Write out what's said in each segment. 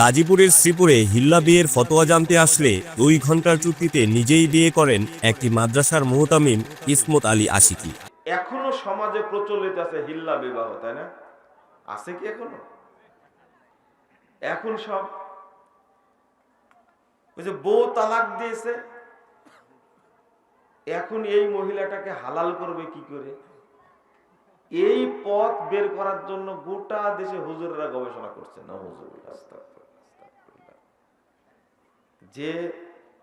গাজীপুরের শ্রীপুরে হিল্লা বিয়ের ফতোয়া জানতে আসলে দুই ঘণ্টার চুক্তিতে নিজেই বিয়ে করেন একটি মাদ্রাসার মোহতামিম ইসমত আলী আশিকি। এখনও সমাজে প্রচলিত আছে হিল্লা বিবাহ, তাই না? আছে কি এখনও? এখন সব ওই যে বউ তালাক দিয়েছে, এখন এই মহিলাটাকে হালাল করবে কি করে? এই পথ বের করার জন্য গোটা দেশে হুজুররা গবেষণা করছে, না হুজুর যে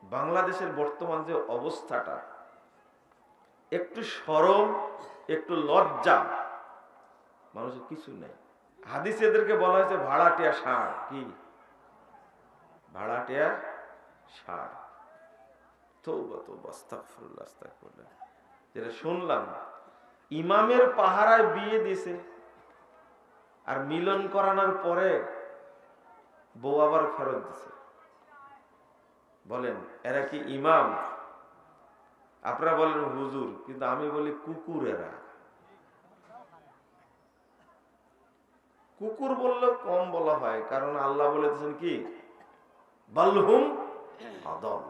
বাংলাদেশের বর্তমান যে অবস্থাটা, একটু সরম একটু লজ্জা, মানুষের কিছু নেই। হাদিস এদেরকে বলা হয়েছে ভাড়াটিয়া ষাঁড়। কি? ভাড়াটিয়া আস্তাগফিরুল্লাহ। যেটা শুনলাম, ইমামের পাহারায় বিয়ে দিছে, আর মিলন করানোর পরে বউ আবার ফেরত দিছে। বলেন, এরা কি ইমাম? আপনারা বলেন হুজুর, কিন্তু আমি বলি কুকুর এরা। কুকুর বললে কম বলা হয়, কারণ আল্লাহ বলেছেন কি? বাল্হুম আদম।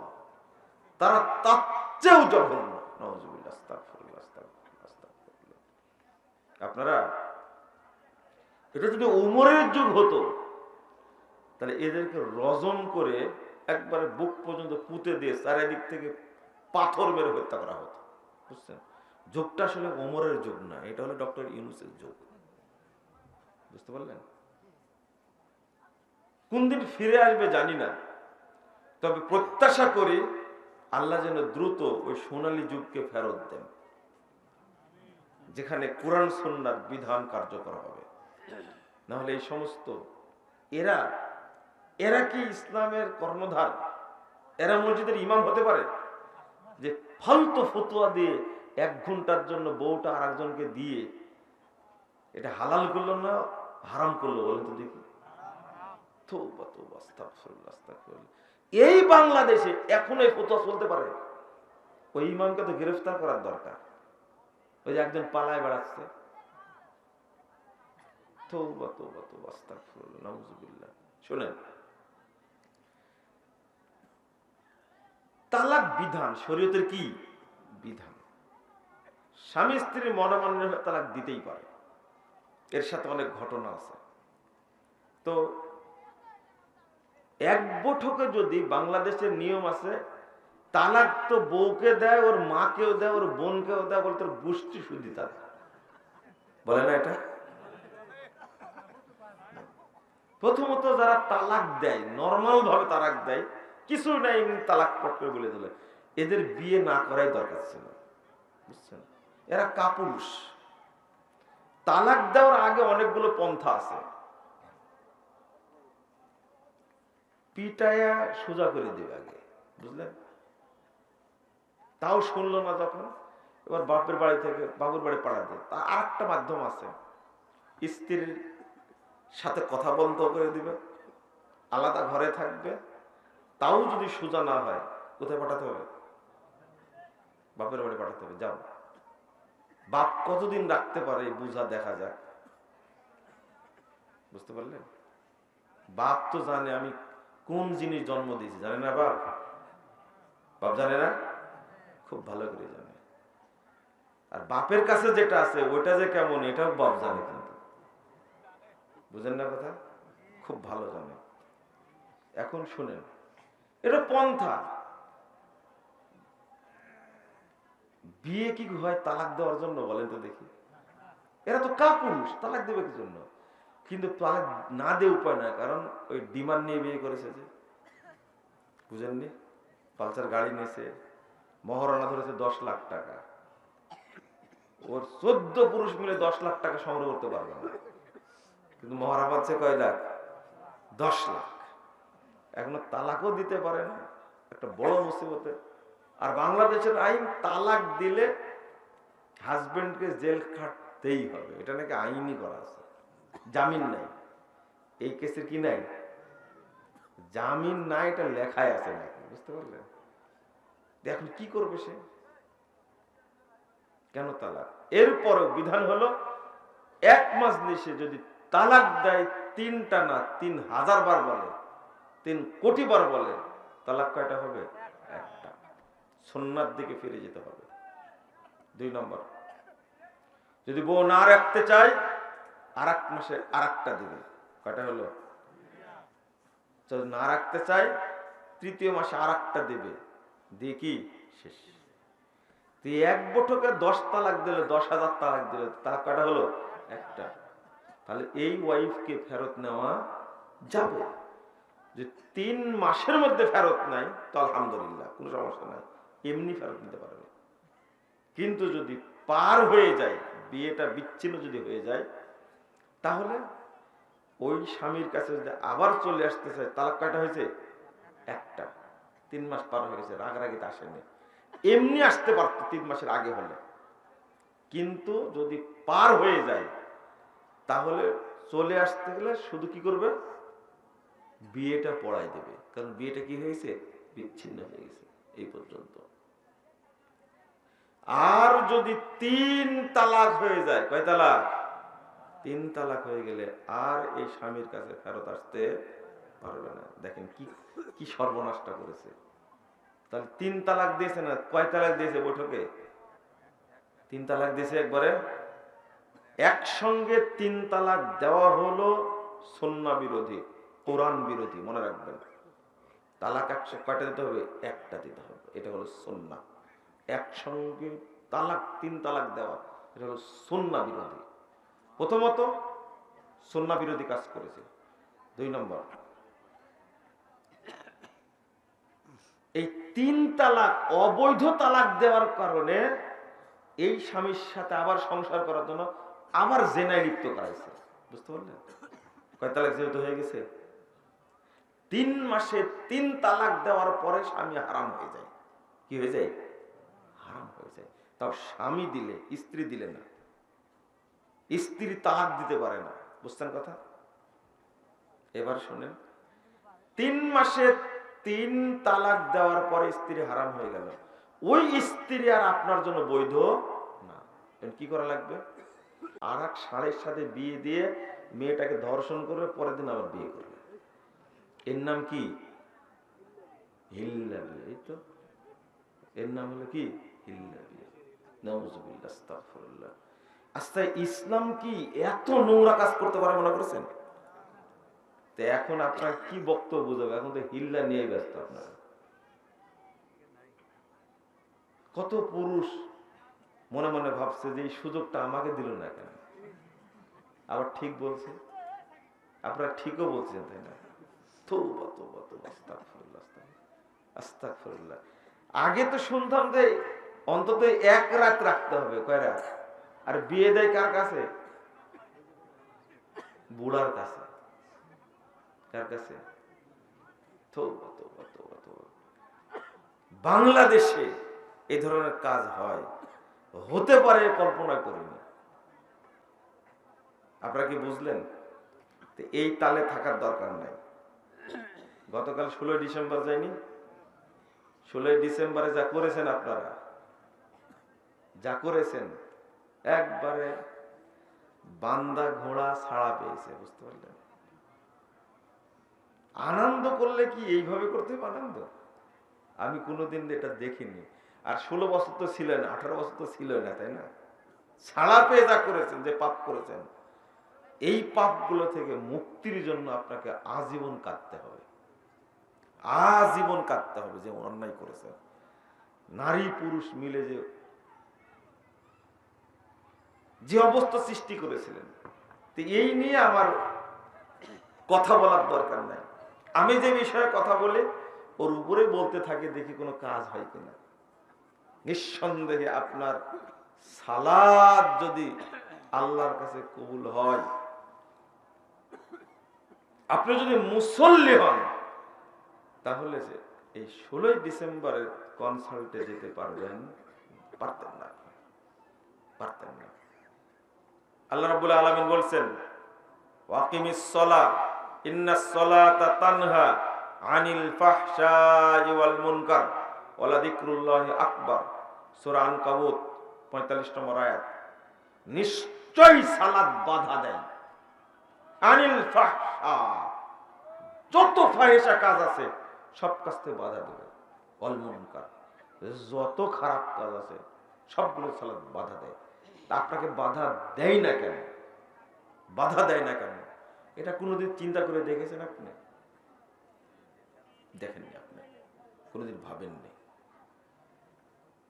তারা তার চেয়েও জঘন্য। আপনারা, এটা যদি উমরের যুগ হতো, তাহলে এদেরকে রজন করে একবারে বুক পর্যন্ত পুঁতে দিয়ে চারিদিক থেকে পাথর মেরে হত্যা করা হতো। বুঝছেন? যুগটা আসলে ওমরের যুগ না, এটা হলো ডক্টর ইউনুসের যুগ। বুঝতে পারলেন? কোন দিন ফিরে আসবে জানি না। তবে প্রত্যাশা করি আল্লাহ যেন দ্রুত ওই সোনালী যুগকে ফেরত দেন, যেখানে কোরআন সন্ন্যার বিধান কার্যকর হবে। নাহলে এই সমস্ত এরা এরা কি ইসলামের কর্ণধার? এরা মসজিদের ইমাম হতে পারে? যে ফালতু ফতুয়া দিয়ে এক ঘণ্টার জন্য বউটা আর একজনকে দিয়ে এটা হালাল করল না হারাম করল বলেন তো দেখি। এই বাংলাদেশে এখন এই ফতুয়া চলতে পারে? ওই ইমামকে তো গ্রেফতার করার দরকার। ওই যে একজন পালায় বেড়াচ্ছে। শোনেন তালাক বিধান, শরীয়তের কি? বিধান। স্বামী স্ত্রীর মনোমান্য তালাক দিতেই পারে। এর সাথে অনেক ঘটনা আছে। তো এক বৈঠকে যদি বাংলাদেশের নিয়ম আছে, তালাক তো বউকে দেয়, ওর মাকেও দেয়, ওর বোনকেও দেয় বলে তোর গোষ্ঠী শুদ্ধি তার। বলে না এটা? প্রথমত যারা তালাক দেয় নর্মাল ভাবে তালাক দেয় কিছু নাই তালাক পট করে বলে দিলে এদের বিয়ে না করাই দরকার ছিল। বুঝছেন? এরা কাপুরুষ। তালাক দেওয়ার আগে অনেকগুলো পন্থা আছে। পিটায়া সোজা করে দেবে আগে। বুঝলেন? তাও শুনলো না যখন, এবার বাপের বাড়ি থেকে বাবুর বাড়ি পাড়া দিয়ে। তা আর একটা মাধ্যম আছে। স্ত্রীর সাথে কথা বন্ধ করে দিবে। আলাদা ঘরে থাকবে। তাও যদি সোজা না হয়, কোথায় পাঠাতে হবে? বাপের বাড়ি পাঠাতে হবে, যাও। বাপ কতদিন রাখতে পারে বুঝা দেখা যাক। বুঝতে পারলেন? বাপ তো জানে আমি কোন জিনিস জন্ম দিয়েছি, জানে না বাপ? বাপ জানে না? খুব ভালো করে জানে। আর বাপের কাছে যেটা আছে, ওইটা যে কেমন, এটাও বাপ জানে কিন্তু। বুঝেন না কথা? খুব ভালো জানে। এখন শুনেন এটা পন্থা। বিয়ে কি হয় তালাক দেওয়ার জন্য বলেন তো দেখি। এরা তো কাপুরুষ, তালাক দেবে কি জন্য? কিন্তু তালাক না দিয়ে উপায় না কারণ ওই ডিমান্ড নিয়ে বিয়ে করেছে যে। বুঝেননি? পালসার গাড়ি নিয়েছে, মহারণা ধরেছে দশ লাখ টাকা। ওর চোদ্দ পুরুষ মিলে দশ লাখ টাকা সংগ্রহ করতে পারবে না। কিন্তু মহারা পাচ্ছে কয় লাখ? দশ লাখ। এখনও তালাকও দিতে পারে না, একটা বড় মুসিবতে। আর বাংলাদেশের আইন, তালাক দিলে হাজবেন্ডকে জেল খাটতেই হবে। এটা নাকি আইনই করা আছে। জামিন নাই। এই কেসের কি নাই? জামিন নাই, এটা লেখায় আছে নাকি, বুঝতে পারলেন? এখন কি করবে সে? কেন তালাক? এরপরও বিধান হলো, এক মাস নিশে যদি তালাক দেয় তিনটা না, তিন হাজার বার বলে তিন কোটি বার বলে, তালাক কয়টা হবে? একটা। সন্ন্যার দিকে ফিরে যেতে হবে। দুই নম্বর, যদি বউ না রাখতে চাই আর এক মাসে আর একটা দিবে। কয়টা হলো? না রাখতে চায়, তৃতীয় মাসে আর একটা দেবে। দিয়ে কি? শেষ। তুই এক বছরকে দশ তালাক দিলে, দশ হাজার তালাক দিলে তালাক কয়টা হলো? একটা। তাহলে এই ওয়াইফকে ফেরত নেওয়া যাবে। যে তিন মাসের মধ্যে ফেরত নাই, তো আলহামদুলিল্লাহ, কোনো সমস্যা নাই। এমনি ফেরত নিতে পারবে। কিন্তু যদি পার হয়ে যায়, বিয়েটা বিচ্ছিন্ন যদি হয়ে যায়, তাহলে ওই স্বামীর কাছে যদি আবার চলে আসতে চায়, তালাক কয়টা হয়েছে? একটা। তিন মাস পার হয়ে গেছে, রাগারাগিতে আসেনি। এমনি আসতে পারতো তিন মাসের আগে হলে। কিন্তু যদি পার হয়ে যায়, তাহলে চলে আসতে গেলে শুধু কি করবে? বিয়েটা পড়াই দেবে। কারণ বিয়েটা কি হয়েছে? বিচ্ছিন্ন হয়ে গেছে, এই পর্যন্ত। আর যদি তিন তালাক হয়ে যায়, কয় তালাক? তিন তালাক হয়ে গেলে আর এই স্বামীর কাছে ফেরত আসতে পারবে না। দেখেন কি কি সর্বনাশটা করেছে। তাহলে তিন তালাক দিয়েছে না, কয় তালাক দিয়েছে বৈঠকে? তিন তালাক দিয়েছে একবারে? একসঙ্গে তিন তালাক দেওয়া হলো সন্না বিরোধী কোরআন বিরোধী, মনে রাখবেন। তালাক একশো, কয়টা দিতে হবে? একটা দিতে হবে। এটা হলো সন্না একসঙ্গে তালাক, তিন তালাক দেওয়া, এটা হলো সন্না বিরোধী। প্রথমত সন্না বিরোধী কাজ করেছে। দুই নম্বর, এই তিন তালাক, অবৈধ তালাক দেওয়ার কারণে এই স্বামীর সাথে আবার সংসার করার জন্য আবার জেনায় লিপ্ত করাইছে বুঝতে পারলেন? কয় তালাক যেহেতু হয়ে গেছে তিন মাসে তিন তালাক দেওয়ার পরে স্বামী হারাম হয়ে যায়। কি হয়ে যায়? হারাম হয়ে যায়। তাও স্বামী দিলে, স্ত্রী দিলে না। স্ত্রী তালাক দিতে পারে না। বুঝতেন কথা? এবার শোনেন। তিন মাসে তিন তালাক দেওয়ার পরে স্ত্রী হারাম হয়ে গেল। ওই স্ত্রী আর আপনার জন্য বৈধ না। কি করা লাগবে? আর এক ষাঁড়ের সাথে বিয়ে দিয়ে মেয়েটাকে ধর্ষণ করবে পরের দিন আবার বিয়ে করবে। এর নাম কি? হিল্লা বিয়ে এই তো। এর নাম হলো কি? হিল্লা বিয়ে নাউজুবিল্লাহ ইসলাম কি এত নোংরা কাজ করতে পারে মনে করেছেন? তো এখন আপনার কি বক্তব্য বুঝাবে? এখন তো হিল্লা নিয়ে ব্যস্ত আপনার। কত পুরুষ মনে মনে ভাবছে যে এই সুযোগটা আমাকে দিল না কেন? আবার ঠিক বলছে? আপনারা ঠিকও বলছেন, তাই না? আগে তো শুনতাম যে অন্তত এক রাত রাখতে হবে, কয় রাত? আর বিয়ে দেয় কার কাছে? বুড়ার কাছে। কার কাছে। বাংলাদেশে এই ধরনের কাজ হয়। হতে পারে কল্পনা করিনি। আপনারা কি বুঝলেন? এই তালে থাকার দরকার নাই। গতকাল ষোলোই ডিসেম্বর যায়নি? ষোলোই ডিসেম্বরে যা করেছেন আপনারা, যা করেছেন, একবারে বান্দা ঘোড়া ছাড়া পেয়েছে, বুঝতে পারলেন? আনন্দ করলে কি এইভাবে করতে আনন্দ? আমি কোনোদিন এটা দেখিনি। আর ষোলো বছর তো ছিলেন, আঠারো বছর তো ছিল না, তাই না? ছাড়া পেয়ে যা করেছেন, যে পাপ করেছেন, এই পাপগুলো থেকে মুক্তির জন্য আপনাকে আজীবন কাঁদতে হবে। আজীবন কাঁদতে হবে যে অন্যায় করেছেন নারী পুরুষ মিলে যে যে অবস্থা সৃষ্টি করেছিলেন, তো এই নিয়ে আমার কথা বলার দরকার নাই। আমি যে বিষয়ে কথা বলি, ওর উপরে বলতে থাকি, দেখি কোনো কাজ হয় কিনা। নিঃসন্দেহে আপনার সালাদ যদি আল্লাহর কাছে কবুল হয়, আপনি যদি মুসল্লি হন তাহলে যে এই ষোলোই ডিসেম্বরের কনসার্টে যেতে পারবেন, পারতেন না পারতেন না। আল্লাহ রাব্বুল আলামিন বলছেন সলা ইন্নাস সলাতা তানহা আনিল মুনকার ওয়ালা যিকরুল্লাহি আকবার। সূরা আনকাবুত 45 নম্বর আয়াত। নিশ্চয়ই দেয়। আনিল যত ফাহেসা কাজ আছে সব কাজ থেকে বাধা দেবে। যত খারাপ কাজ আছে, সবগুলো সালাদ বাধা দেয়। আপনাকে বাধা দেয় না কেন? বাধা দেয় না কেন? এটা কোনোদিন চিন্তা করে দেখেছেন আপনি? দেখেননি আপনি। কোনোদিন ভাবেননি।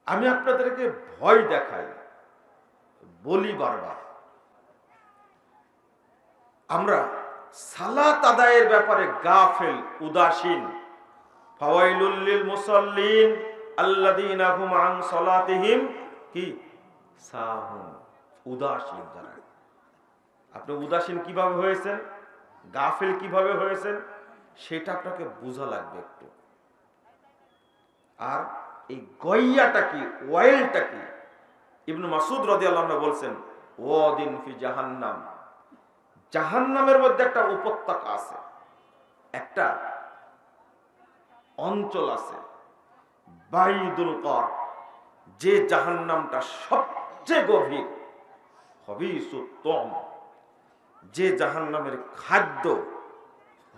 আমি আপনাদেরকে ভয় দেখাই। বলি বারবার। আমরা সালাত আদায়ের ব্যাপারে গাফেল, উদাসীন ফাওয়াইলুল মুসাল্লিন আল্লাযীনা হুম আপনি উদাসীন কীভাবে হয়েছেন? গাফেল কীভাবে হয়েছেন? সেটা আপনাকে বোঝা লাগবে একটু। আর এই গইয়াটা কি, ওয়াইলটা কি? ইবনু মাসুদ রাদিয়াল্লাহু বলছেন, ওয়াদিন ফি জাহান্নাম। জাহান্নামের মধ্যে একটা উপত্যকা আছে। একটা অঞ্চল আছে, বাইদুল কর, যে জাহান্নামটা সবচেয়ে গভীর হবিসুত্তম যে জাহান্নামের খাদ্য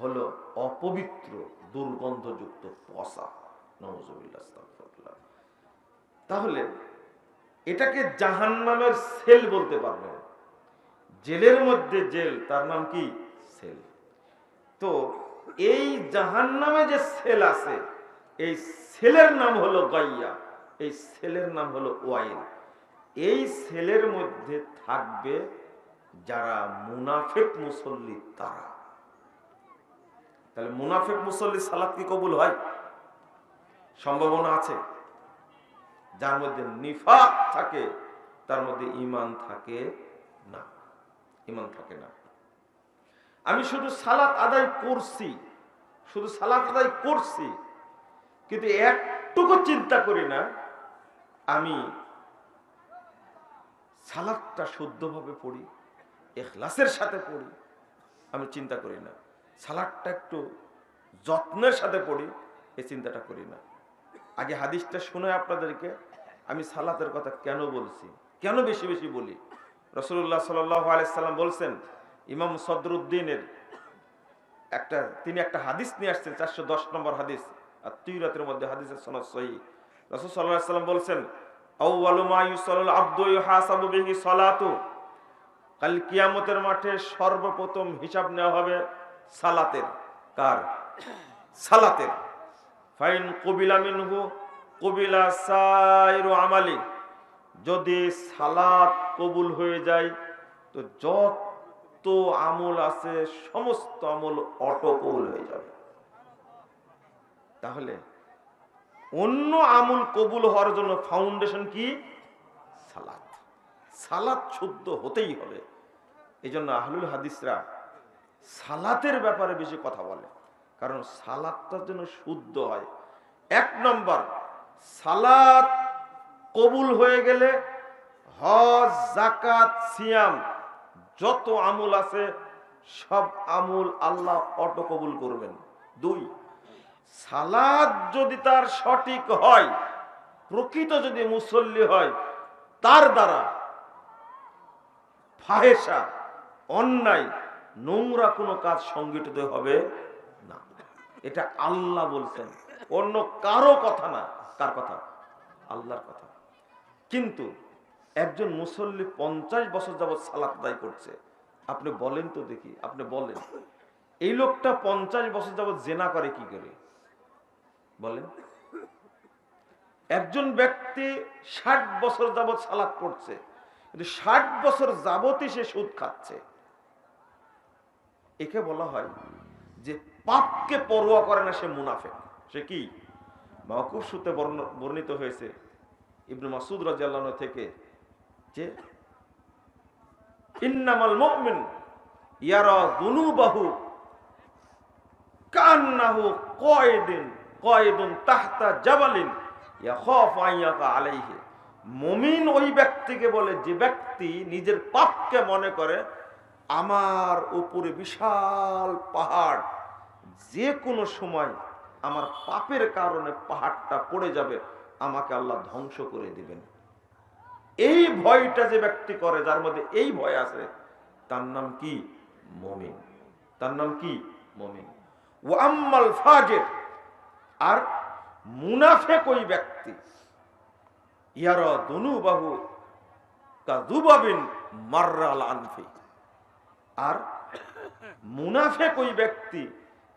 হলো অপবিত্র, দুর্গন্ধযুক্ত পশা নওয়াজুবিল্লাহ তাহলে এটাকে জাহান্নামের সেল বলতে পারবেন। জেলের মধ্যে জেল, তার নাম কি? সেল। তো এই জাহান্নামে যে সেল আছে, এই সেলের নাম হলো গাইয়া, এই সেলের নাম হলো ওয়াইল এই সেলের মধ্যে থাকবে যারা মুনাফেক মুসল্লি তারা। তাহলে মুনাফেক মুসল্লি সালাত কি কবুল হয়? সম্ভাবনা আছে? যার মধ্যে নিফাক থাকে, তার মধ্যে ইমান থাকে না। ইমান থাকে না। আমি শুধু সালাত আদায় করছি, শুধু সালাত আদায় করছি, কিন্তু একটুকু চিন্তা করি না, আমি সালাদটা শুদ্ধভাবে পড়ি, এখলাসের সাথে পড়ি, আমি চিন্তা করি না। সালাদটা একটু যত্নের সাথে পড়ি, এই চিন্তাটা করি না। আগে হাদিসটা শুনে আপনাদেরকে আমি সালাতের কথা কেন বলছি? কেন বেশি বেশি বলি? রসুল্লাহ সাল্লাম বলছেন ইমাম সদরুদ্দিনের একটা, তিনি একটা হাদিস নিয়ে আসছেন, চারশো দশ নম্বর হাদিস। আর তুই রাতের মধ্যে হাদিসের সনদ সহি। রসুল সাল্লাহ সাল্লাম বলছেন কাল কিয়ামতের মাঠে সর্বপ্রথম হিসাব নেওয়া হবে সালাতের। সালাতের। ফাইন কবিলা কবিলা আমালি। যদি সালাত কবুল হয়ে যায়, তো যত আমল আছে, সমস্ত আমল অটো কবুল হয়ে যাবে। তাহলে অন্য আমল কবুল হওয়ার জন্য ফাউন্ডেশন কি? সালাত। সালাত শুদ্ধ হতেই হবে। এই জন্য আহলুল হাদিসরা সালাতের ব্যাপারে বেশি কথা বলে। কারণ সালাদটা যেন শুদ্ধ হয়। এক নম্বর, সালাত কবুল হয়ে গেলে হজ জাকাত সিয়াম যত আমল আছে, সব আমল আল্লাহ অটো কবুল করবেন। দুই, সালাদ যদি তার সঠিক হয়, প্রকৃত যদি মুসল্লি হয়, তার দ্বারা ফাহেসা অন্যায়, নোংরা কোনো কাজ সংগঠিত হবে না। এটা আল্লাহ বলছেন। অন্য কারও কথা না কার কথা, আল্লাহর কথা। কিন্তু একজন মুসল্লি পঞ্চাশ বছর যাবৎ সালাত আদায় করছে। আপনি বলেন তো দেখি, আপনি বলেন। এই লোকটা পঞ্চাশ বছর যাবৎ জেনা করে কি করে? বলেন। একজন ব্যক্তি ষাট বছর যাবৎ সালাত পড়ছে, কিন্তু ষাট বছর যাবতই সে সুদ খাচ্ছে। একে বলা হয় যে পাপকে পরোয়া করে না সে মুনাফেক। সে কি? সূত্রে বর্ণ- বর্ণিত হয়েছে। ইবনু মাসুদ রাজিয়াল্লাহ থেকে যে ইন্নামাল মুমিন ইয়ারা কান্নাহু কয়দিন, কয়দুন তাহতা জাবালিন ইয়াখাফু আলাইহি। মুমিন ওই ব্যক্তিকে বলে যে ব্যক্তি নিজের পাপকে মনে করে, আমার উপরে বিশাল পাহাড়, যে কোনো সময় আমার পাপের কারণে পাহাড়টা পড়ে যাবে, আমাকে আল্লাহ ধ্বংস করে দিবেন। এই ভয়টা যে ব্যক্তি করে, যার মধ্যে এই ভয় আছে, তার নাম কি? মমিন। তার নাম কি? মমিন। ও আম্মাল ফাজের। আর মুনাফেক ওই ব্যক্তি। ইয়ার দনুবাহু কাদুবাবিন মার্রাল আনফি। আর মুনাফেক ওই ব্যক্তি,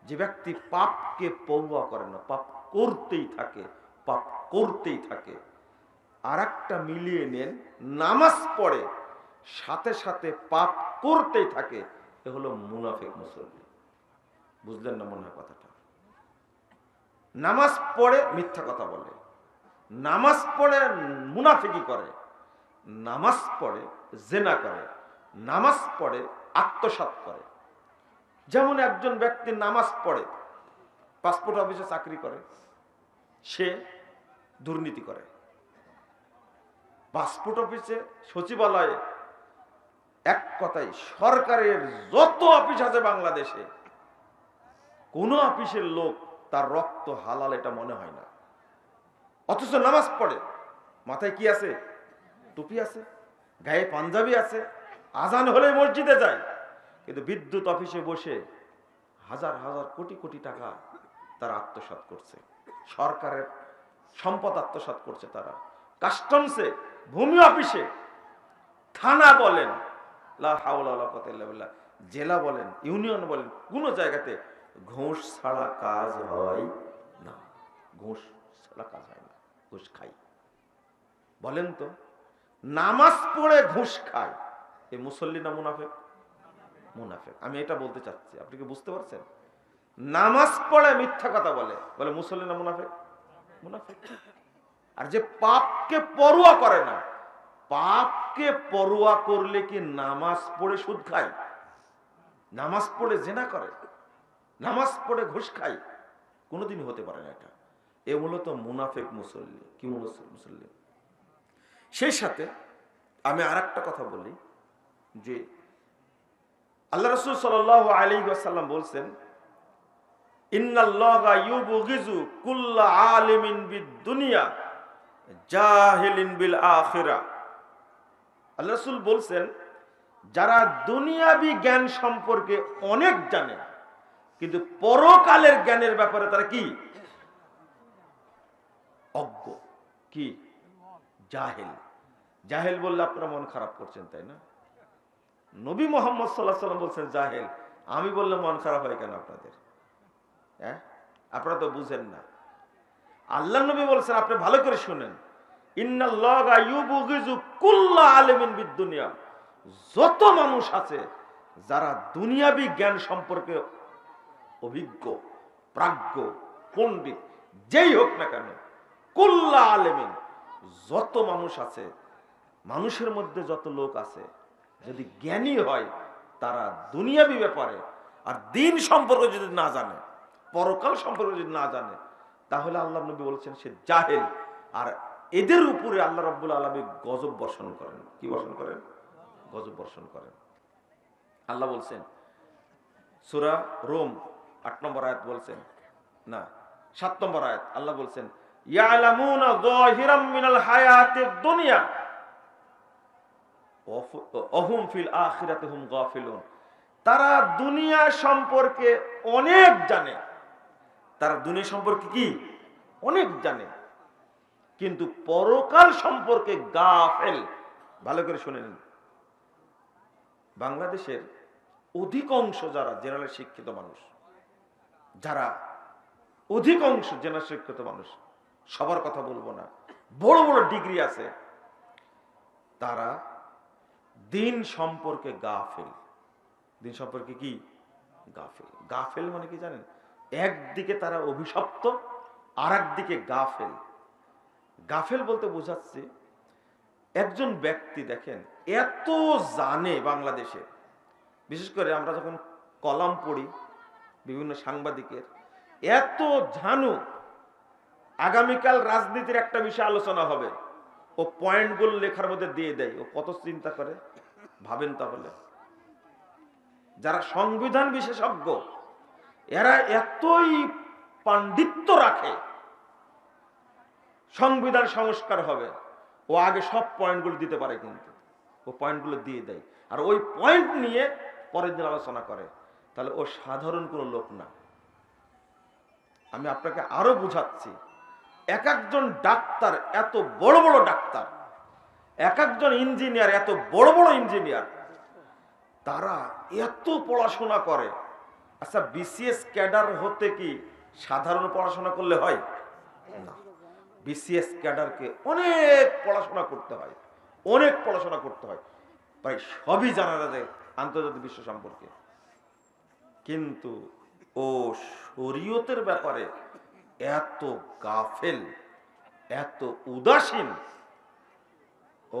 যে ব্যক্তি পাপকে পৌয়া করে না, পাপ করতেই থাকে, পাপ করতেই থাকে। আর একটা মিলিয়ে নেন, নামাজ পড়ে, সাথে সাথে পাপ করতেই থাকে, এ হলো মুনাফেক মুসল্লি। বুঝলেন না মনে হয় কথাটা? নামাজ পড়ে মিথ্যা কথা বলে, নামাজ পড়ে মুনাফিকি করে, নামাজ পড়ে জেনা করে, নামাজ পড়ে আত্মসাৎ করে। যেমন একজন ব্যক্তি নামাজ পড়ে, পাসপোর্ট অফিসে চাকরি করে, সে দুর্নীতি করে। পাসপোর্ট অফিসে সচিবালয়ে এক কথায় সরকারের যত অফিস আছে বাংলাদেশে, কোন অফিসের লোক তার রক্ত হালাল এটা মনে হয় না। অথচ নামাজ পড়ে। মাথায় কি আছে? টুপি আছে, গায়ে পাঞ্জাবি আছে, আজান হলে মসজিদে যায়। কিন্তু বিদ্যুৎ অফিসে বসে হাজার হাজার কোটি কোটি টাকা তারা আত্মসাৎ করছে। সরকারের সম্পদ আত্মসাৎ করছে তারা। কাস্টমসে ভূমি অফিসে। থানা বলেন জেলা বলেন, ইউনিয়ন বলেন, কোনো জায়গাতে ঘুষ ছাড়া কাজ হয় না। ঘুষ ছাড়া কাজ হয় না, ঘুষ খাই। বলেন তো, নামাজ পড়ে ঘুষ খায়। এই মুসল্লি না মুনাফেক? মুনাফেক। আমি এটা বলতে চাচ্ছি, আপনি কি বুঝতে পারছেন? নামাজ পড়ে মিথ্যা কথা বলে বলে মুসল্লি না মুনাফেক? মুনাফেক। আর যে পাপকে পরোয়া করে না, পাপকে পরোয়া করলে কি নামাজ পড়ে সুদ খায়? নামাজ পড়ে জেনা করে? নামাজ পড়ে ঘুষ খায়? কোনোদিন হতে পারে না এটা। এ মূলত মুনাফেক মুসল্লি। কি মুসল্লি? সেই সাথে আমি আর কথা বলি, যে আল্লাহ রসুল সাল আলী সাল্লাম বলছেন, ইন্নাল্লাহা ইউবগিজু কুল্লা আলিমিন বিদ দুনিয়া জাহিলিন বিল আখিরা। আল্লাহ বলছেন, যারা দুনিয়াবি জ্ঞান সম্পর্কে অনেক জানে, কিন্তু পরকালের জ্ঞানের ব্যাপারে তারা কি? অজ্ঞ। কি? জাহেল। জাহেল বললে আপনারা মন খারাপ করছেন, তাই না? নবী মোহাম্মদ সাল্লাহ সাল্লাম বলছেন, জাহেল। আমি বললে মন খারাপ হয় কেন আপনাদের? হ্যাঁ? আপনারা তো বুঝেন না। আল্লাহ নবী বলছেন, আপনি ভালো করে শুনেন। যত মানুষ আছে, যারা দুনিয়াবি জ্ঞান সম্পর্কে অভিজ্ঞ, প্রাজ্ঞ, পণ্ডিত, যেই হোক না কেন, কুল্লা আলেমিন, যত মানুষ আছে, মানুষের মধ্যে যত লোক আছে, যদি জ্ঞানী হয়, তারা দুনিয়াবি ব্যাপারে, আর দিন সম্পর্কে যদি না জানে, পরকাল সম্পর্কে যদি না জানে তাহলে আল্লাহ নবী বলছেন, সে জাহেল। আর এদের উপরে আল্লাহ রব্বুল আলমী গজব বর্ষণ করেন। কি বর্ষণ করেন? গজব বর্ষণ করেন। আল্লাহ বলছেন, সুরা রোম আট নম্বর আয়াত বলছেন, না, সাত নম্বর আয়াত, আল্লাহ বলছেন তারা দুনিয়া সম্পর্কে অনেক জানে। তারা দুনিয়া সম্পর্কে কি? অনেক জানে। কিন্তু পরকাল সম্পর্কে গাফেল। ভালো করে শুনে নিন। বাংলাদেশের অধিকাংশ যারা জেনারেল শিক্ষিত মানুষ, যারা অধিকাংশ জেনারেল শিক্ষিত মানুষ, সবার কথা বলব না, বড় বড় ডিগ্রি আছে, তারা দিন সম্পর্কে গাফেল। দিন সম্পর্কে কি? গাফেল। গাফেল মানে কি জানেন? একদিকে তারা অভিশপ্ত আর একদিকে গাফেল। গাফেল বলতে বোঝাচ্ছে, একজন ব্যক্তি দেখেন, এত জানে বাংলাদেশে। বিশেষ করে আমরা যখন কলাম পড়ি, বিভিন্ন সাংবাদিকের, এত জানু আগামীকাল রাজনীতির একটা বিষয় আলোচনা হবে। ও পয়েন্টগুলো লেখার মধ্যে দিয়ে দেয়, ও কত চিন্তা করে? ভাবেন তাহলে। যারা সংবিধান বিশেষজ্ঞ এরা এতই পাণ্ডিত্য রাখে, সংবিধান সংস্কার হবে। ও আগে সব পয়েন্টগুলো দিতে পারে কিন্তু। ও পয়েন্টগুলো দিয়ে দেয়। আর ওই পয়েন্ট নিয়ে পরের দিন আলোচনা করে। তাহলে ও সাধারণ কোনো লোক না। আমি আপনাকে আরও বুঝাচ্ছি, এক একজন ডাক্তার এত বড় বড় ডাক্তার, এক একজন ইঞ্জিনিয়ার এত বড় বড় ইঞ্জিনিয়ার, তারা এত পড়াশোনা করে। আচ্ছা বিসিএস ক্যাডার হতে কি সাধারণ পড়াশোনা করলে হয়? না। বিসিএস ক্যাডারকে অনেক পড়াশোনা করতে হয়, অনেক পড়াশোনা করতে হয়। প্রায় সবই জানা যায় আন্তর্জাতিক বিশ্ব সম্পর্কে। কিন্তু ও শরীয়তের ব্যাপারে এত গাফেল, এত উদাসীন,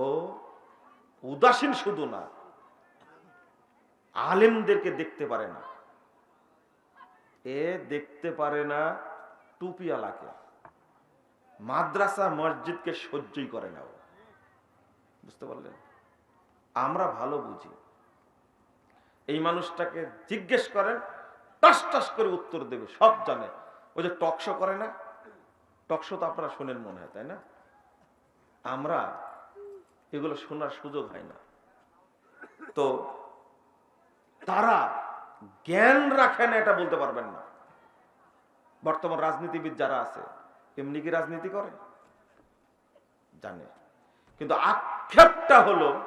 ও উদাসীন শুধু না, আলেমদেরকে দেখতে পারে না। এ দেখতে পারে না টুপিওয়ালাকে। মাদ্রাসা মসজিদকে সহ্যই করে না বুঝতে পারলেন? আমরা ভালো বুঝি। এই মানুষটাকে জিজ্ঞেস করেন, টাস টাস করে উত্তর দেবে, সব জানে। ওই যে টকশো করে না? টকশো তো আপনারা শোনেন মনে হয়, তাই না? আমরা এগুলো শোনার সুযোগ হয় না। তো তারা জ্ঞান রাখে না এটা বলতে পারবেন না। বর্তমান রাজনীতিবিদ যারা আছে, এমনি কি রাজনীতি করে? জানে। কিন্তু আক্ষেপটা হলো,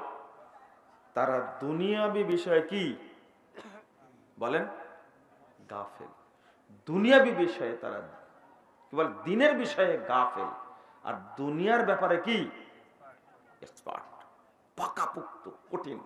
তারা দুনিয়াবি বিষয়ে কি? বলেন, গাফেল। দুনিয়াবি বিষয়ে তারা কেবল দিনের বিষয়ে গাফেল। আর দুনিয়ার ব্যাপারে কি? এক্সপার্ট, পাকাপুক্ত, কঠিন।